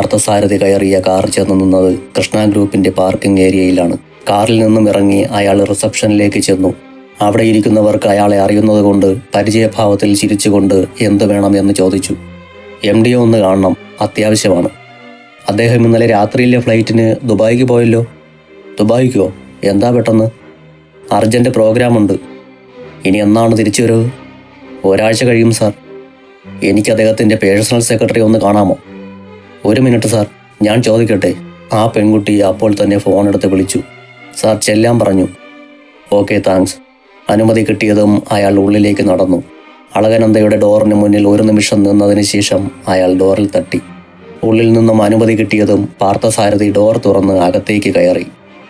പാർത്ഥസാരഥി കയറിയ കാർ ചെന്ന് നിന്നത് കൃഷ്ണ ഗ്രൂപ്പിന്റെ പാർക്കിംഗ് ഏരിയയിലാണ്. കാറിൽ നിന്നും ഇറങ്ങി അയാൾ റിസപ്ഷനിലേക്ക് ചെന്നു. അവിടെ ഇരിക്കുന്നവർക്ക് അയാളെ അറിയുന്നതുകൊണ്ട് പരിചയഭാവത്തിൽ ചിരിച്ചുകൊണ്ട് എന്ത് വേണം എന്ന് ചോദിച്ചു. എം ഡി ഒന്ന് കാണണം അത്യാവശ്യമാണ്. അദ്ദേഹം ഇന്നലെ രാത്രിയിലെ ഫ്ലൈറ്റിന് ദുബായിക്ക് പോയല്ലോ? ദുബായിക്കോ? എന്താ പെട്ടെന്ന്? അർജന്റ് പ്രോഗ്രാമുണ്ട്. ഇനി എന്നാണ് തിരിച്ചു വരവ് ഒരാഴ്ച കഴിയും സാർ. എനിക്ക് അദ്ദേഹത്തിന്റെ പേഴ്സണൽ സെക്രട്ടറി ഒന്ന് കാണാമോ? ഒരു മിനിറ്റ് സാർ ഞാൻ ചോദിക്കട്ടെ. ആ പെൺകുട്ടി അപ്പോൾ തന്നെ ഫോൺ എടുത്ത് വിളിച്ചു. സാർ ചെല്ലാൻ പറഞ്ഞു. ഓക്കെ താങ്ക്സ് അനുമതി കിട്ടിയതും അയാൾ ഉള്ളിലേക്ക് നടന്നു. അളകനന്ദയുടെ ഡോറിന് മുന്നിൽ ഒരു നിമിഷം നിന്നതിന് ശേഷം അയാൾ ഡോറിൽ തട്ടി. ഉള്ളിൽ നിന്നും അനുമതി കിട്ടിയതും പാർത്ഥസാരഥി ഡോർ തുറന്ന് അകത്തേക്ക് കയറി.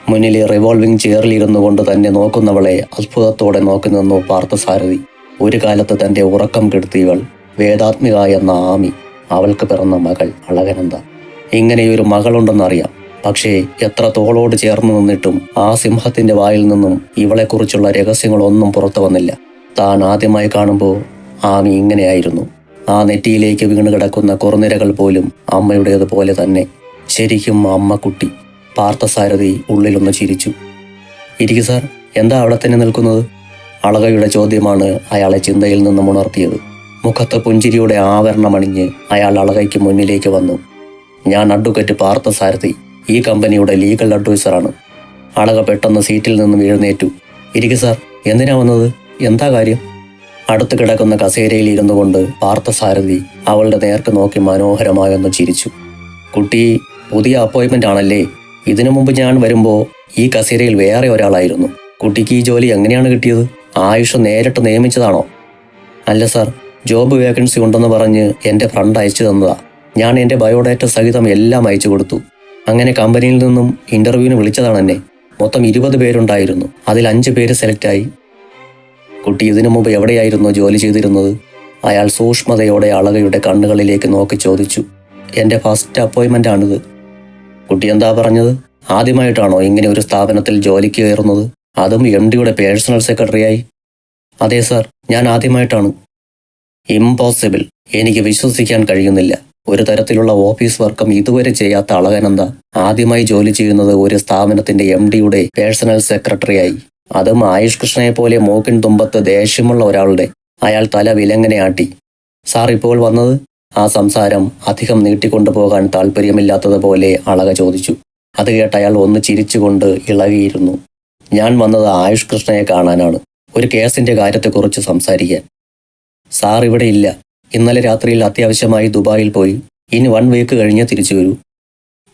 മുന്നിലെ റിവോൾവിംഗ് ചെയറിലിരുന്നു കൊണ്ട് തന്നെ നോക്കുന്നവളെ അത്ഭുതത്തോടെ നോക്കി നിന്നു പാർത്ഥസാരഥി. ഒരു കാലത്ത് തന്റെ ഉറക്കം കെടുത്തിയവൾ വേദാത്മിക എന്ന ആമി. അവൾക്ക് പിറന്ന മകൾ അളകനന്ദ ഇങ്ങനെയൊരു മകളുണ്ടെന്നറിയാം പക്ഷേ എത്ര തോളോട് ചേർന്ന് നിന്നിട്ടും ആ സിംഹത്തിന്റെ വായിൽ നിന്നും ഇവളെക്കുറിച്ചുള്ള രഹസ്യങ്ങളൊന്നും പുറത്തു വന്നില്ല. താൻ ആദ്യമായി കാണുമ്പോൾ ആമി ഇങ്ങനെയായിരുന്നു. ആ നെറ്റിയിലേക്ക് വീണ് കിടക്കുന്ന കുറുനിരകൾ പോലും അമ്മയുടേതുപോലെ തന്നെ. ശരിക്കും അമ്മക്കുട്ടി പാർത്ഥസാരഥി ഉള്ളിലൊന്ന് ചിരിച്ചു. ഇരിക്കു സാർ എന്താ അവിടെ തന്നെ നിൽക്കുന്നത്? അളകയുടെ ചോദ്യമാണ് അയാളെ ചിന്തയിൽ നിന്നും ഉണർത്തിയത്. മുഖത്ത് പുഞ്ചിരിയുടെ ആവരണമണിഞ്ഞ് അയാൾ അളകയ്ക്ക് മുന്നിലേക്ക് വന്നു. ഞാൻ അഡ്വക്കറ്റ് പാർത്ഥസാരഥി ഈ കമ്പനിയുടെ ലീഗൽ അഡ്വൈസറാണ് അളക പെട്ടെന്ന് സീറ്റിൽ നിന്ന് എഴുന്നേറ്റു. ഇരിക്കു സാർ എന്തിനാ വന്നത്? എന്താ കാര്യം? അടുത്ത് കിടക്കുന്ന കസേരയിൽ ഇരുന്നു കൊണ്ട് പാർത്ഥസാരഥി അവളുടെ നേർക്ക് നോക്കി മനോഹരമായൊന്ന് ചിരിച്ചു. കുട്ടി പുതിയ അപ്പോയിൻമെന്റ് ആണല്ലേ? ഇതിനു മുമ്പ് ഞാൻ വരുമ്പോൾ ഈ കസേരയിൽ വേറെ ഒരാളായിരുന്നു. കുട്ടിക്ക് ഈ ജോലി എങ്ങനെയാണ് കിട്ടിയത്? ആയുഷ് നേരിട്ട് നിയമിച്ചതാണോ? അല്ല സാർ ജോബ് വേക്കൻസി ഉണ്ടെന്ന് പറഞ്ഞ് എന്റെ ഫ്രണ്ട് അയച്ചു തന്നതാ. ഞാൻ എന്റെ ബയോഡാറ്റ സഹിതം എല്ലാം അയച്ചു കൊടുത്തു. അങ്ങനെ കമ്പനിയിൽ നിന്നും ഇന്റർവ്യൂവിന് വിളിച്ചതാണ് എന്നെ. മൊത്തം ഇരുപത് പേരുണ്ടായിരുന്നു. അതിൽ അഞ്ച് പേര് സെലക്റ്റായി കുട്ടി ഇതിനു മുമ്പ് എവിടെയായിരുന്നു ജോലി ചെയ്തിരുന്നത്? അയാൾ സൂക്ഷ്മതയോടെ അളകയുടെ കണ്ണുകളിലേക്ക് നോക്കി ചോദിച്ചു. എന്റെ ഫസ്റ്റ് അപ്പോയിൻമെന്റ് ആണിത്. കുട്ടി എന്താ പറഞ്ഞത്? ആദ്യമായിട്ടാണോ ഇങ്ങനെ ഒരു സ്ഥാപനത്തിൽ ജോലിക്ക് കയറുന്നത്? അതും എം ഡിയുടെ പേഴ്സണൽ സെക്രട്ടറിയായി അതെ സാർ ഞാൻ ആദ്യമായിട്ടാണ്. ഇമ്പോസിബിൾ എനിക്ക് വിശ്വസിക്കാൻ കഴിയുന്നില്ല. ഒരു തരത്തിലുള്ള ഓഫീസ് വർക്കും ഇതുവരെ ചെയ്യാത്ത അളകനന്ദ ആദ്യമായി ജോലി ചെയ്യുന്നത് ഒരു സ്ഥാപനത്തിന്റെ എം ഡിയുടെ പേഴ്സണൽ സെക്രട്ടറിയായി. അതും ആയുഷ് കൃഷ്ണയെ പോലെ മൂക്കിൻ തുമ്പത്ത് ദേഷ്യമുള്ള ഒരാളുടെ. അയാൾ തല വിലങ്ങനെ ആട്ടി. സാർ ഇപ്പോൾ വന്നത്? ആ സംസാരം അധികം നീട്ടിക്കൊണ്ടുപോകാൻ താല്പര്യമില്ലാത്തതുപോലെ അളക ചോദിച്ചു. അത് കേട്ട് അയാൾ ഒന്ന് ചിരിച്ചുകൊണ്ട് ഇളകിയിരുന്നു. ഞാൻ വന്നത് ആയുഷ് കൃഷ്ണയെ കാണാനാണ്. ഒരു കേസിന്റെ കാര്യത്തെക്കുറിച്ച് സംസാരിക്കാൻ. സാർ ഇവിടെ ഇല്ല. ഇന്നലെ രാത്രിയിൽ അത്യാവശ്യമായി ദുബായിൽ പോയി. ഇനി വൺ വീക്ക് കഴിഞ്ഞ് തിരിച്ചു വരൂ.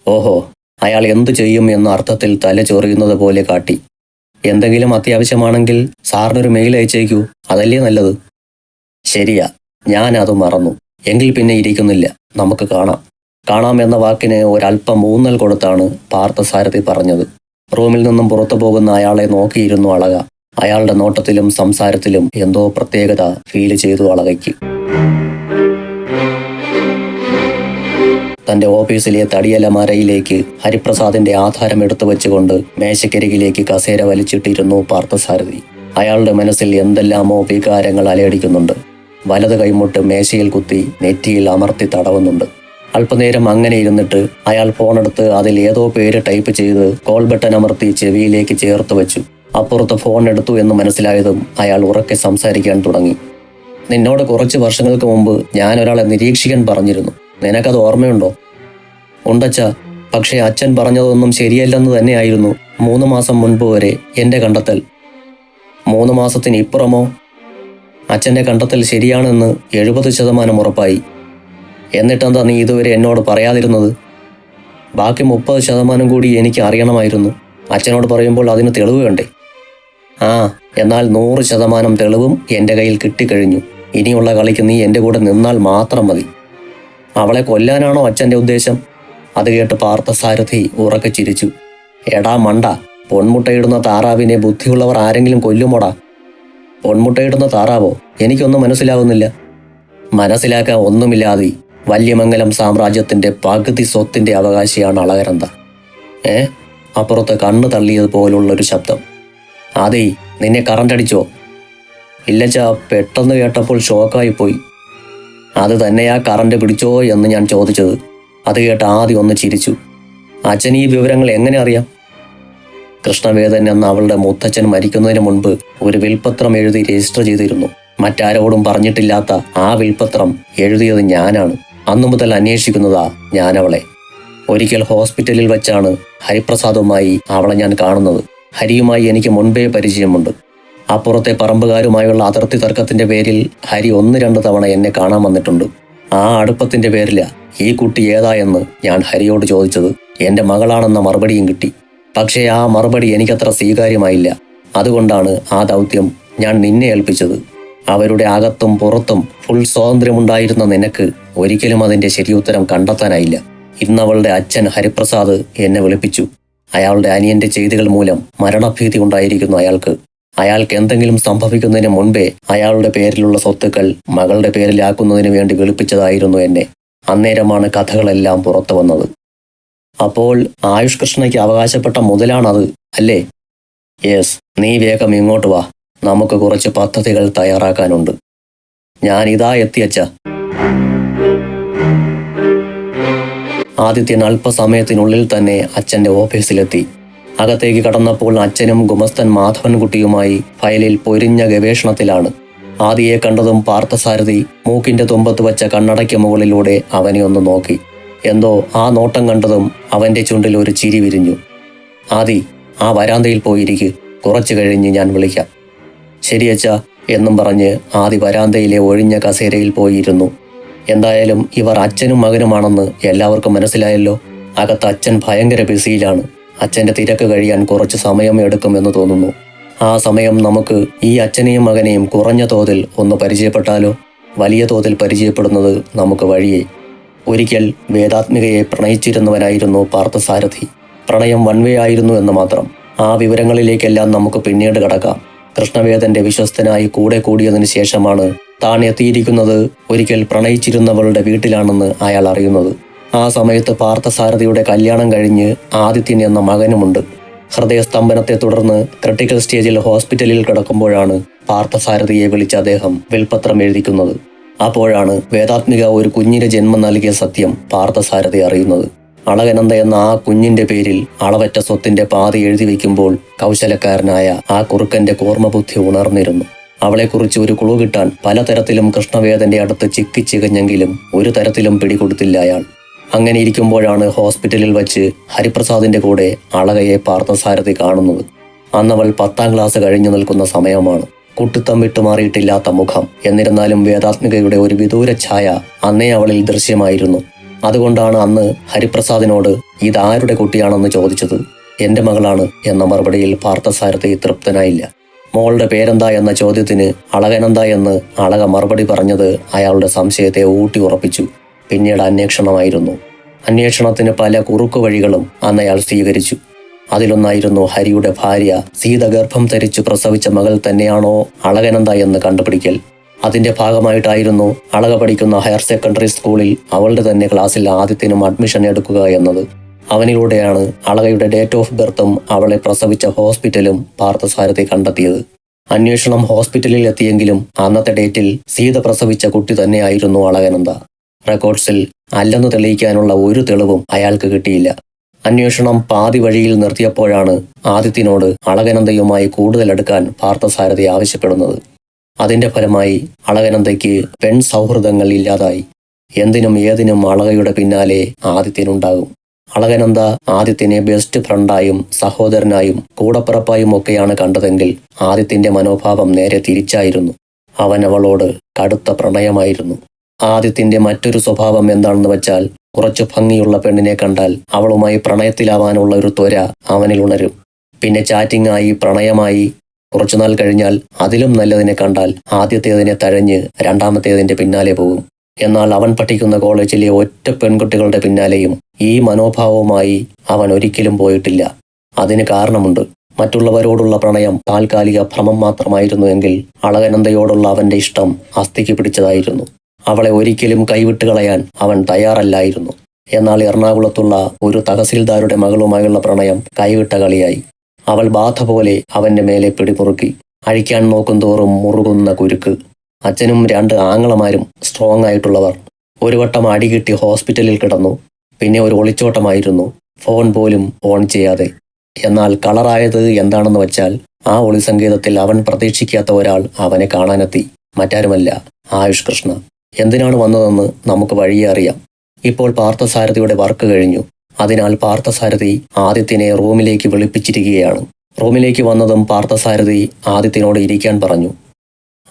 ഓഹോ അയാൾ എന്തു ചെയ്യും എന്ന അർത്ഥത്തിൽ തല ചൊറിയുന്നത് പോലെ കാട്ടി. എന്തെങ്കിലും അത്യാവശ്യമാണെങ്കിൽ സാറിനൊരു മെയിൽ അയച്ചേക്കൂ. അതല്ലേ നല്ലത്? ശരിയാ ഞാൻ അത് മറന്നു. എങ്കിൽ പിന്നെ ഇരിക്കുന്നില്ല. നമുക്ക് കാണാം. കാണാം എന്ന വാക്കിന് ഒരല്പം ഊന്നൽ കൊടുത്താണ് പാർത്ഥസാരഥി പറഞ്ഞത്. റൂമിൽ നിന്നും പുറത്തു പോകുന്ന അയാളെ നോക്കിയിരുന്നു അളക. അയാളുടെ നോട്ടത്തിലും സംസാരത്തിലും എന്തോ പ്രത്യേകത ഫീൽ ചെയ്തു അളകയ്ക്ക്. തന്റെ ഓഫീസിലെ തടിയലമരയിലേക്ക് ഹരിപ്രസാദിന്റെ ആധാരം എടുത്തു വെച്ചുകൊണ്ട് മേശക്കരികിലേക്ക് കസേര വലിച്ചിട്ടിരുന്നു പാർത്ഥസാരഥി. അയാളുടെ മനസ്സിൽ എന്തെല്ലാമോ വികാരങ്ങൾ അലയടിക്കുന്നുണ്ട്. വലത് കൈമുട്ട് മേശയിൽ കുത്തി നെറ്റിയിൽ അമർത്തി തടവുന്നുണ്ട്. അല്പനേരം അങ്ങനെ ഇരുന്നിട്ട് അയാൾ ഫോണെടുത്ത് അതിൽ ഏതോ പേര് ടൈപ്പ് ചെയ്ത് കോൾ ബട്ടൺ അമർത്തി ചെവിയിലേക്ക് ചേർത്ത് വെച്ചു. അപ്പുറത്ത് ഫോൺ എടുത്തു എന്ന് മനസ്സിലായതും അയാൾ ഉറക്കെ സംസാരിക്കാൻ തുടങ്ങി. നിന്നോട് കുറച്ച് വർഷങ്ങൾക്ക് മുമ്പ് ഞാൻ ഒരാളെ നിരീക്ഷിക്കാൻ പറഞ്ഞിരുന്നു. നിനക്കത് ഓർമ്മയുണ്ടോ? ഉണ്ടച്ച പക്ഷേ അച്ഛൻ പറഞ്ഞതൊന്നും ശരിയല്ലെന്ന് തന്നെയായിരുന്നു മൂന്ന് മാസം മുൻപ് വരെ എന്റെ കണ്ടെത്തൽ. മൂന്ന് മാസത്തിന് ഇപ്പുറമോ? അച്ഛന്റെ കണ്ടെത്തൽ ശരിയാണെന്ന് എഴുപത് ശതമാനം ഉറപ്പായി. എന്നിട്ടെന്താ നീ ഇതുവരെ എന്നോട് പറയാതിരുന്നത്? ബാക്കി മുപ്പത് ശതമാനം കൂടി എനിക്ക് അറിയണമായിരുന്നു. അച്ഛനോട് പറയുമ്പോൾ അതിന് തെളിവ് വേണ്ടേ? ആ എന്നാൽ നൂറ് ശതമാനം തെളിവും എന്റെ കയ്യിൽ കിട്ടിക്കഴിഞ്ഞു. ഇനിയുള്ള കളിക്ക് നീ എന്റെ കൂടെ നിന്നാൽ മാത്രം മതി. അവളെ കൊല്ലാനാണോ അച്ഛന്റെ ഉദ്ദേശം? അത് കേട്ട് പാർത്ഥസാരഥി ഉറക്കെ ചിരിച്ചു. എടാ മണ്ട പൊൺമുട്ടയിടുന്ന താറാവിനെ ബുദ്ധിയുള്ളവർ ആരെങ്കിലും കൊല്ലുമോടാ? പൊൺമുട്ടയിടുന്ന താറാവോ? എനിക്കൊന്നും മനസ്സിലാവുന്നില്ല. മനസ്സിലാക്കാൻ ഒന്നുമില്ലാതെ വല്യമംഗലം സാമ്രാജ്യത്തിന്റെ പകുതി സ്വത്തിന്റെ അവകാശിയാണ് അളകരന്ത. ഏ അപ്പുറത്ത് കണ്ണ് തള്ളിയതുപോലുള്ളൊരു ശബ്ദം. അതേ നിന്നെ കറണ്ട് അടിച്ചോ. ഇല്ലച്ച പെട്ടെന്ന് കേട്ടപ്പോൾ ഷോക്കായി പോയി അത് തന്നെയാ കറണ്ട് പിടിച്ചോ എന്ന് ഞാൻ ചോദിച്ചത്. അത് കേട്ട് ആദ്യം ഒന്ന് ചിരിച്ചു. അച്ഛൻ ഈ വിവരങ്ങൾ എങ്ങനെ അറിയാം? കൃഷ്ണവേദൻ എന്ന അവളുടെ മുത്തച്ഛൻ മരിക്കുന്നതിന് മുൻപ് ഒരു വിൽപത്രം എഴുതി രജിസ്റ്റർ ചെയ്തിരുന്നു. മറ്റാരോടും പറഞ്ഞിട്ടില്ലാത്ത ആ വിൽപത്രം എഴുതിയത് ഞാനാണ്. അന്നു മുതൽ അന്വേഷിക്കുന്നതാ ഞാനവളെ. ഒരിക്കൽ ഹോസ്പിറ്റലിൽ വെച്ചാണ് ഹരിപ്രസാദുമായി അവളെ ഞാൻ കാണുന്നത്. ഹരിയുമായി എനിക്ക് മുൻപേ പരിചയമുണ്ട്. അപ്പുറത്തെ പറമ്പുകാരുമായുള്ള അതിർത്തി തർക്കത്തിന്റെ പേരിൽ ഹരി ഒന്ന് രണ്ട് തവണ എന്നെ കാണാൻ വന്നിട്ടുണ്ട്. ആ അടുപ്പത്തിന്റെ പേരില ഈ കുട്ടി ഏതായെന്ന് ഞാൻ ഹരിയോട് ചോദിച്ചത്. എന്റെ മകളാണെന്ന മറുപടിയും കിട്ടി. പക്ഷേ ആ മറുപടി എനിക്കത്ര സ്വീകാര്യമായില്ല. അതുകൊണ്ടാണ് ആ ദൗത്യം ഞാൻ നിന്നെ ഏൽപ്പിച്ചത്. അവരുടെ അകത്തും പുറത്തും ഫുൾ സ്വാതന്ത്ര്യമുണ്ടായിരുന്ന നിനക്ക് ഒരിക്കലും അതിന്റെ ശരിയുത്തരം കണ്ടെത്താനായില്ല. ഇന്നവളുടെ അച്ഛൻ ഹരിപ്രസാദ് എന്നെ വിളിപ്പിച്ചു. അയാളുടെ അനിയന്റെ ചെയ്തികൾ മൂലം മരണഭീതി ഉണ്ടായിരിക്കുന്നു അയാൾക്ക്. അയാൾക്ക് എന്തെങ്കിലും സംഭവിക്കുന്നതിന് മുൻപേ അയാളുടെ പേരിലുള്ള സ്വത്തുക്കൾ മകളുടെ പേരിലാക്കുന്നതിന് വേണ്ടി വിളിപ്പിച്ചതായിരുന്നു എന്നെ. അന്നേരമാണ് കഥകളെല്ലാം പുറത്തു വന്നത്. അപ്പോൾ ആയുഷ് കൃഷ്ണയ്ക്ക് അവകാശപ്പെട്ട മുതലാണത് അല്ലേ? യെസ് നീ വേഗം ഇങ്ങോട്ട് വാ. നമുക്ക് കുറച്ച് പദ്ധതികൾ തയ്യാറാക്കാനുണ്ട്. ഞാൻ ഇതാ എത്തിയച്ച ആദിത്യൻ അല്പസമയത്തിനുള്ളിൽ തന്നെ അച്ഛന്റെ ഓഫീസിലെത്തി. അകത്തേക്ക് കടന്നപ്പോൾ അച്ഛനും ഗുമസ്തൻ മാധവൻകുട്ടിയുമായി ഫയലിൽ പൊരിഞ്ഞ ഗവേഷണത്തിലാണ്. ആദിയെ കണ്ടതും പാർത്ഥസാരഥി മൂക്കിന്റെ തുമ്പത്ത് വച്ച കണ്ണടയ്ക്ക് മുകളിലൂടെ അവനെ ഒന്ന് നോക്കി. എന്തോ ആ നോട്ടം കണ്ടതും അവന്റെ ചുണ്ടിൽ ഒരു ചിരി വിരിഞ്ഞു. ആദി ആ വരാന്തയിൽ പോയിരിക്കു. കുറച്ചു കഴിഞ്ഞ് ഞാൻ വിളിക്കാം. ശരിയച്ച എന്നും പറഞ്ഞ് ആദി വരാന്തയിലെ ഒഴിഞ്ഞ കസേരയിൽ പോയിരുന്നു. എന്തായാലും ഇവർ അച്ഛനും മകനുമാണെന്ന് എല്ലാവർക്കും മനസ്സിലായല്ലോ. അകത്ത് അച്ഛൻ ഭയങ്കര ബിസിയിലാണ്. അച്ഛന്റെ തിരക്ക് കഴിയാൻ കുറച്ച് സമയം എടുക്കുമെന്ന് തോന്നുന്നു. ആ സമയം നമുക്ക് ഈ അച്ഛനെയും മകനെയും കുറഞ്ഞ തോതിൽ ഒന്ന് പരിചയപ്പെട്ടാലോ? വലിയ തോതിൽ പരിചയപ്പെടുന്നത് നമുക്ക് വഴിയേ. ഒരിക്കൽ വേദാത്മികയെ പ്രണയിച്ചിരുന്നവനായിരുന്നു പാർത്ഥസാരഥി. പ്രണയം വൺവേ ആയിരുന്നു എന്ന് മാത്രം. ആ വിവരങ്ങളിലേക്കെല്ലാം നമുക്ക് പിന്നീട് കടക്കാം. കൃഷ്ണവേദന്റെ വിശ്വസ്തനായി കൂടെ കൂടിയതിനു ശേഷമാണ് താൻ എത്തിയിരിക്കുന്നത് ഒരിക്കൽ പ്രണയിച്ചിരുന്നവളുടെ വീട്ടിലാണെന്ന് അയാൾ അറിയുന്നത്. ആ സമയത്ത് പാർത്ഥസാരഥിയുടെ കല്യാണം കഴിഞ്ഞ് ആദിത്യൻ എന്ന മകനുമുണ്ട്. ഹൃദയസ്തംഭനത്തെ തുടർന്ന് ക്രിട്ടിക്കൽ സ്റ്റേജിൽ ഹോസ്പിറ്റലിൽ കിടക്കുമ്പോഴാണ് പാർത്ഥസാരഥിയെ വിളിച്ച് അദ്ദേഹം വിൽപത്രം എഴുതിക്കുന്നത്. അപ്പോഴാണ് വേദാത്മിക ഒരു കുഞ്ഞിന് ജന്മം നൽകിയ സത്യം പാർത്ഥസാരഥി അറിയുന്നത്. അളകനന്ദ എന്ന ആ കുഞ്ഞിന്റെ പേരിൽ അളവറ്റ സ്വത്തിന്റെ പാതി എഴുതി വയ്ക്കുമ്പോൾ കൗശലക്കാരനായ ആ കുറുക്കന്റെ കോർമ്മബുദ്ധി ഉണർന്നിരുന്നു. അവളെക്കുറിച്ച് ഒരു കുളു കിട്ടാൻ പലതരത്തിലും കൃഷ്ണവേദന്റെ അടുത്ത് ചിക്കി ചികഞ്ഞെങ്കിലും ഒരു തരത്തിലും പിടികൊടുത്തില്ല അയാൾ. അങ്ങനെ ഇരിക്കുമ്പോഴാണ് ഹോസ്പിറ്റലിൽ വച്ച് ഹരിപ്രസാദിന്റെ കൂടെ അളകയെ പാർത്ഥസാരഥി കാണുന്നത്. അന്നവൾ പത്താം ക്ലാസ് കഴിഞ്ഞു നിൽക്കുന്ന സമയമാണ്. കുട്ടിത്തം വിട്ടുമാറിയിട്ടില്ലാത്ത മുഖം. എന്നിരുന്നാലും വേദാത്മികയുടെ ഒരു വിദൂര ഛായ അന്നേ അവളിൽ ദൃശ്യമായിരുന്നു. അതുകൊണ്ടാണ് അന്ന് ഹരിപ്രസാദിനോട് ഇതാരുടെ കുട്ടിയാണെന്ന് ചോദിച്ചത്. എന്റെ മകളാണ് എന്ന മറുപടിയിൽ പാർത്ഥസാരഥി തൃപ്തനായില്ല. മോളുടെ പേരെന്താ എന്ന ചോദ്യത്തിന് അളകനെന്താ എന്ന് അളക മറുപടി പറഞ്ഞത് അയാളുടെ സംശയത്തെ ഊട്ടി ഉറപ്പിച്ചു. പിന്നീട് അന്വേഷണമായിരുന്നു. അന്വേഷണത്തിന് പല കുറുക്കു വഴികളും അന്ന് അയാൾ സ്വീകരിച്ചു. അതിലൊന്നായിരുന്നു ഹരിയുടെ ഭാര്യ സീത ഗർഭം ധരിച്ചു പ്രസവിച്ച മകൾ തന്നെയാണോ അളകനന്ദ എന്ന് കണ്ടുപിടിക്കൽ. അതിന്റെ ഭാഗമായിട്ടായിരുന്നു അളക പഠിക്കുന്ന ഹയർ സെക്കൻഡറി സ്കൂളിൽ അവളുടെ തന്നെ ക്ലാസ്സിൽ ആദ്യത്തിനും അഡ്മിഷൻ എടുക്കുക എന്നത്. അവനിലൂടെയാണ് അളകയുടെ ഡേറ്റ് ഓഫ് ബർത്തും അവളെ പ്രസവിച്ച ഹോസ്പിറ്റലും പാർത്ഥസാരഥി കണ്ടെത്തിയത്. അന്വേഷണം ഹോസ്പിറ്റലിൽ എത്തിയെങ്കിലും അന്നത്തെ ഡേറ്റിൽ സീത പ്രസവിച്ച കുട്ടി തന്നെയായിരുന്നു അളകനന്ദ. റെക്കോർഡ്സിൽ അല്ലെന്ന് തെളിയിക്കാനുള്ള ഒരു തെളിവും അയാൾക്ക് കിട്ടിയില്ല. അന്വേഷണം പാതി വഴിയിൽ നിർത്തിയപ്പോഴാണ് ആദിത്യനോട് അളകനന്ദയുമായി കൂടുതൽ അടുക്കാൻ പാർത്ഥസാരഥി ആവശ്യപ്പെടുന്നത്. അതിന്റെ ഫലമായി അളകനന്ദയ്ക്ക് പെൺ സൗഹൃദങ്ങൾ ഇല്ലാതായി. എന്തിനും ഏതിനും അളകയുടെ പിന്നാലെ ആദിത്യനുണ്ടാകും. അളകനന്ദ ആദിത്യനെ ബെസ്റ്റ് ഫ്രണ്ടായും സഹോദരനായും കൂടപ്പിറപ്പായും ഒക്കെയാണ് കണ്ടതെങ്കിൽ ആദിത്യന്റെ മനോഭാവം നേരെ തിരിച്ചായിരുന്നു. അവൻ അവളോട് കടുത്ത പ്രണയമായിരുന്നു. ആദിത്യന്റെ മറ്റൊരു സ്വഭാവം എന്താണെന്ന് വെച്ചാൽ കുറച്ചു ഭംഗിയുള്ള പെണ്ണിനെ കണ്ടാൽ അവളുമായി പ്രണയത്തിലാവാനുള്ള ഒരു ത്വര അവനിൽ ഉണരും. പിന്നെ ചാറ്റിംഗായി പ്രണയമായി കുറച്ചുനാൾ കഴിഞ്ഞാൽ അതിലും നല്ലതിനെ കണ്ടാൽ ആദ്യത്തേതിനെ തഴഞ്ഞ് രണ്ടാമത്തേതിന്റെ പിന്നാലെ പോകും. എന്നാൽ അവൻ പഠിക്കുന്ന കോളേജിലെ ഒറ്റ പെൺകുട്ടികളുടെ പിന്നാലെയും ഈ മനോഭാവവുമായി അവൻ ഒരിക്കലും പോയിട്ടില്ല. അതിന് കാരണമുണ്ട്. മറ്റുള്ളവരോടുള്ള പ്രണയം താൽക്കാലിക ഭ്രമം മാത്രമായിരുന്നുവെങ്കിൽ അളകനന്ദയോടുള്ള അവന്റെ ഇഷ്ടം അസ്ഥിക്ക് പിടിച്ചതായിരുന്നു. അവളെ ഒരിക്കലും കൈവിട്ട് കളയാൻ അവൻ തയ്യാറല്ലായിരുന്നു. എന്നാൽ എറണാകുളത്തുള്ള ഒരു തഹസീൽദാരുടെ മകളുമായുള്ള പ്രണയം കൈവിട്ട കളിയായി. അവൾ ബാധ പോലെ അവന്റെ മേലെ പിടിമുറുക്കി അഴിക്കാൻ നോക്കും തോറും മുറുകുന്ന കുരുക്ക്. അച്ഛനും രണ്ട് ആങ്ങളമാരും സ്ട്രോങ് ആയിട്ടുള്ളവർ. ഒരു വട്ടം അടികിട്ടി ഹോസ്പിറ്റലിൽ കിടന്നു. പിന്നെ ഒരു ഒളിച്ചോട്ടമായിരുന്നു. ഫോൺ പോലും ഓൺ ചെയ്യാതെ. എന്നാൽ കളറായത് എന്താണെന്ന് വെച്ചാൽ ആ ഒളിസങ്കേതത്തിൽ അവൻ പ്രതീക്ഷിക്കാത്ത ഒരാൾ അവനെ കാണാനെത്തി. മറ്റാരുമല്ല. ആയുഷ് കൃഷ്ണ. എന്തിനാണ് വന്നതെന്ന് നമുക്ക് വഴിയെ അറിയാം. ഇപ്പോൾ പാർത്ഥസാരഥിയുടെ വർക്ക് കഴിഞ്ഞു. അതിനാൽ പാർത്ഥസാരഥി ആദിത്യനെ റൂമിലേക്ക് വിളിപ്പിച്ചിരിക്കുകയാണ്. റൂമിലേക്ക് വന്നതും പാർത്ഥസാരഥി ആദിത്യനോട് ഇരിക്കാൻ പറഞ്ഞു.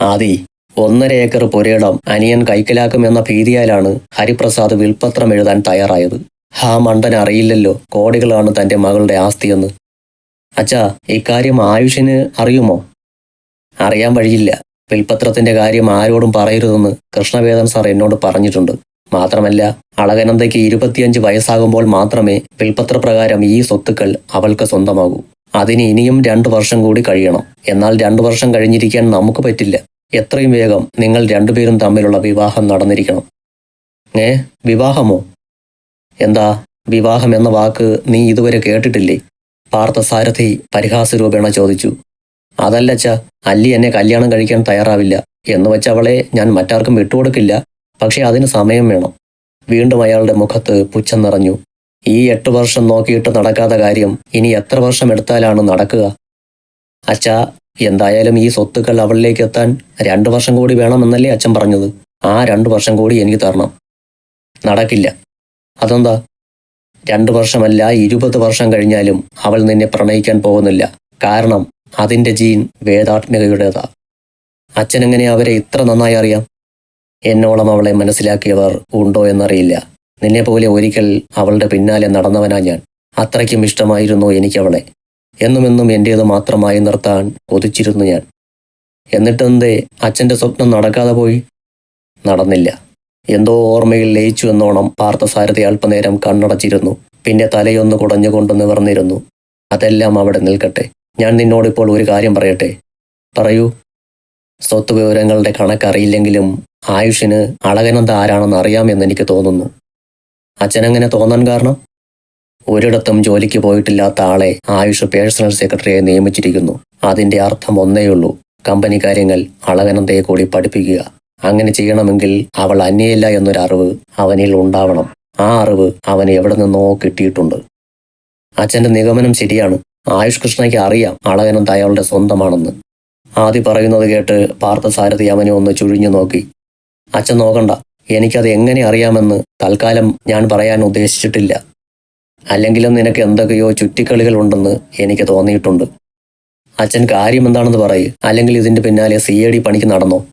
ആദി ഒന്നര ഏക്കർ പുരയിടം അനിയൻ കൈക്കലാക്കുമെന്ന ഭീതിയാലാണ് ഹരിപ്രസാദ് വിൽപത്രം എഴുതാൻ തയ്യാറായത്. ഹാ മണ്ടൻ അറിയില്ലല്ലോ കോടികളാണ് തന്റെ മകളുടെ ആസ്തിയെന്ന്. അച്ഛാ ഇക്കാര്യം ആയുഷിന് അറിയുമോ? അറിയാൻ വഴിയില്ല. വിൽപത്രത്തിന്റെ കാര്യം ആരോടും പറയരുതെന്ന് കൃഷ്ണവേദൻ സാർ എന്നോട് പറഞ്ഞിട്ടുണ്ട്. മാത്രമല്ല അളകനന്ദയ്ക്ക് ഇരുപത്തിയഞ്ച് വയസ്സാകുമ്പോൾ മാത്രമേ വിൽപ്പത്ര പ്രകാരം ഈ സ്വത്തുക്കൾ അവൾക്ക് സ്വന്തമാകൂ. അതിന് ഇനിയും രണ്ടു വർഷം കൂടി കഴിയണം. എന്നാൽ രണ്ടു വർഷം കഴിഞ്ഞിരിക്കാൻ നമുക്ക് പറ്റില്ല. എത്രയും വേഗം നിങ്ങൾ രണ്ടുപേരും തമ്മിലുള്ള വിവാഹം നടന്നിരിക്കണം. ഏ വിവാഹമോ? എന്താ വിവാഹം എന്ന വാക്ക് നീ ഇതുവരെ കേട്ടിട്ടില്ലേ? പാർത്ഥസാരഥി പരിഹാസരൂപേണ ചോദിച്ചു. അതല്ലച്ച അല്ലി എന്നെ കല്യാണം കഴിക്കാൻ തയ്യാറാവില്ല. എന്ന് വെച്ച് അവളെ ഞാൻ മറ്റാർക്കും വിട്ടുകൊടുക്കില്ല. പക്ഷെ അതിന് സമയം വേണം. വീണ്ടും അയാളുടെ മുഖത്ത് പുച്ഛം നിറഞ്ഞു. ഈ എട്ട് വർഷം നോക്കിയിട്ട് നടക്കാത്ത കാര്യം ഇനി എത്ര വർഷം എടുത്താലാണ് നടക്കുക? അച്ഛാ എന്തായാലും ഈ സ്വത്തുക്കൾ അവളിലേക്ക് എത്താൻ രണ്ടു വർഷം കൂടി വേണമെന്നല്ലേ അച്ഛൻ പറഞ്ഞത്? ആ രണ്ടു വർഷം കൂടി എനിക്ക് തരണം. നടക്കില്ല. അതെന്താ? രണ്ടു വർഷമല്ല ഇരുപത് വർഷം കഴിഞ്ഞാലും അവൾ നിന്നെ പ്രണയിക്കാൻ പോകുന്നില്ല. കാരണം അതിന്റെ ജീൻ വേദാത്മികയുടേതാ. അച്ഛനെങ്ങനെ അവരെ ഇത്ര നന്നായി അറിയാം? എന്നോളം അവളെ മനസ്സിലാക്കിയവർ ഉണ്ടോ എന്നറിയില്ല. നിന്നെ പോലെ ഒരിക്കൽ അവളുടെ പിന്നാലെ നടന്നവനാ ഞാൻ. അത്രയ്ക്കും ഇഷ്ടമായിരുന്നു എനിക്കവളെ എന്നുമെന്നും എന്റേത് മാത്രമായി നിർത്താൻ കൊതിച്ചിരുന്നു ഞാൻ. എന്നിട്ടെന്തേ അച്ഛന്റെ സ്വപ്നം നടക്കാതെ പോയി? നടന്നില്ല. എന്തോ ഓർമ്മയിൽ ലയിച്ചു എന്നോണം പാർത്ഥസാരഥി അല്പനേരം കണ്ണടച്ചിരുന്നു. പിന്നെ തലയൊന്ന് കുടഞ്ഞുകൊണ്ട് നിവർന്നിരുന്നു. അതെല്ലാം അവിടെ നിൽക്കട്ടെ. ഞാൻ നിന്നോടിപ്പോൾ ഒരു കാര്യം പറയട്ടെ? പറയൂ. സ്വത്ത് വിവരങ്ങളുടെ കണക്കറിയില്ലെങ്കിലും ആയുഷിന് അളകനന്ദ ആരാണെന്ന് അറിയാമെന്ന് എനിക്ക് തോന്നുന്നു. അച്ഛനങ്ങനെ തോന്നാൻ കാരണം? ഒരിടത്തും ജോലിക്ക് പോയിട്ടില്ലാത്ത ആളെ ആയുഷ് പേഴ്സണൽ സെക്രട്ടറിയെ നിയമിച്ചിരിക്കുന്നു. അതിന്റെ അർത്ഥം ഒന്നേയുള്ളൂ കമ്പനി കാര്യങ്ങൾ അളകനന്ദയെ കൂടി പഠിപ്പിക്കുക. അങ്ങനെ ചെയ്യണമെങ്കിൽ അവൾ അന്യയില്ല എന്നൊരു അറിവ് അവനിൽ ഉണ്ടാവണം. ആ അറിവ് അവൻ എവിടെ നിന്നോ കിട്ടിയിട്ടുണ്ട്. അച്ഛന്റെ നിഗമനം ശരിയാണ്. ആയുഷ് കൃഷ്ണയ്ക്ക് അറിയാം അളകനന്ദ അയാളുടെ സ്വന്തമാണെന്ന്. ആദ്യ പറയുന്നത് കേട്ട് പാർത്ഥസാരഥി അവനെ ഒന്ന് ചുഴിഞ്ഞു നോക്കി. അച്ഛൻ നോക്കണ്ട. എനിക്കത് എങ്ങനെ അറിയാമെന്ന് തൽക്കാലം ഞാൻ പറയാൻ ഉദ്ദേശിച്ചിട്ടില്ല. അല്ലെങ്കിലും നിനക്ക് എന്തൊക്കെയോ ചുറ്റിക്കളികൾ ഉണ്ടെന്ന് എനിക്ക് തോന്നിയിട്ടുണ്ട്. അച്ഛൻ കാര്യം എന്താണെന്ന് പറയ്. അല്ലെങ്കിൽ ഇതിന്റെ പിന്നാലെ സി എ ഡി പണിക്ക് നടന്നോ.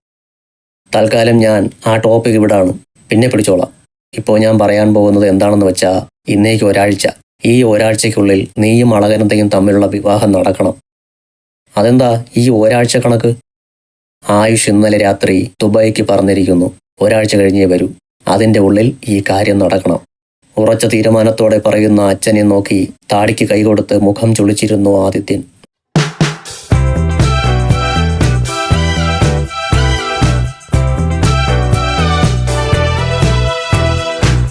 തൽക്കാലം ഞാൻ ആ ടോപ്പിക് ഇവിടാണ്. പിന്നെ പിടിച്ചോളാം. ഇപ്പോൾ ഞാൻ പറയാൻ പോകുന്നത് എന്താണെന്ന് വെച്ചാൽ ഇന്നേക്ക് ഒരാഴ്ച. ഈ ഒരാഴ്ചയ്ക്കുള്ളിൽ നീയും അളകനന്തയും തമ്മിലുള്ള വിവാഹം നടക്കണം. അതെന്താ ഈ ഒരാഴ്ച കണക്ക്? ആയുഷ് ഇന്നലെ രാത്രി ദുബായിക്ക് പറഞ്ഞിരിക്കുന്നു ഒരാഴ്ച കഴിഞ്ഞേ വരൂ. അതിന്റെ ഉള്ളിൽ ഈ കാര്യം നടക്കണം. ഉറച്ച തീരുമാനത്തോടെ പറയുന്ന അച്ഛനെ നോക്കി താടിക്ക് കൈകൊടുത്ത് മുഖം ചുളിച്ചിരുന്നു ആദിത്യൻ.